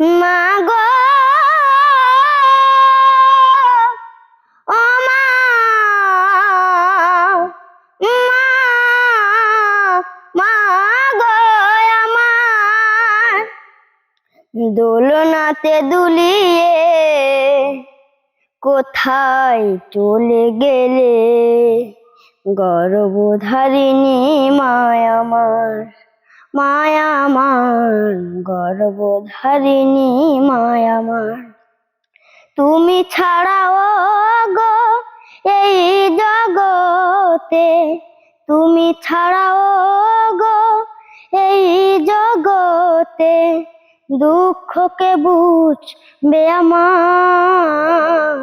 মা গো ও মা মা মা দোলনাতে দুলিয়ে কোথায় চলে গেলে? গর্বধারিণী মায় আমার। মায়া আমার, গর্ভধারিণী মায় তুমি ছাড়াও গো এই জগতে। তুমি ছাড়াও গো এই জগতে। দুঃখকে বুঝবে আমার,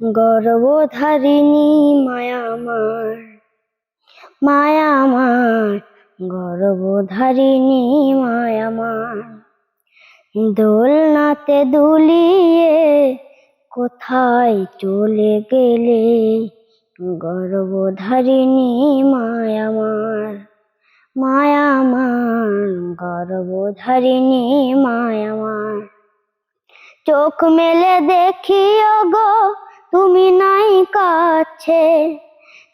গর্ভধারিণী মায়া আমার মায়া আমার গর্ভধারিণী মায়া আমার দোলনাতে দুলিয়ে কোথায় চলে গেলে? গর্ভধারিণী মায়ামার মায়ামার মায়া আমার গর্ভধারিণী মায়া আমার চোখ মেলে দেখিও গো, তুমি নাই কাছে।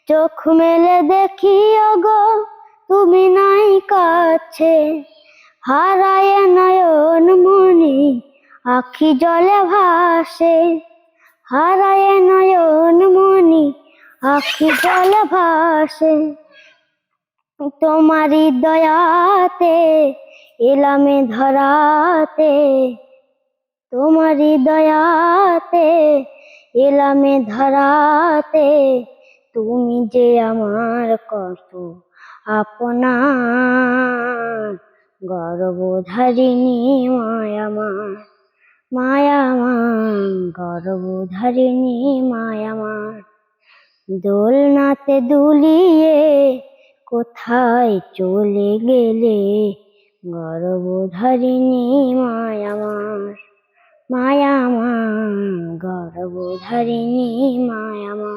চোখ মেলে দেখিও গো তুমি নাই কাছে। হারায় নয়ন মনি, আখি জলে ভাসে। হারায় নয়ন মনি, আখি জলে ভাসে। তোমারি দয়াতে, এলামে ধরাতে। তোমারি দয়াতে, এলামে ধরাতে। তুমি যে আমার কত আপনার গর্ভধারিণী মায়া মায়ামা মায়া আমার গর্ভধারিণী মায়া দোলনাতে দুলিয়ে কোথায় চলে গেলে গর্ভধারিণী মায়া মায়ামা মায়া আমার গর্ভধারিণী মায়া আমার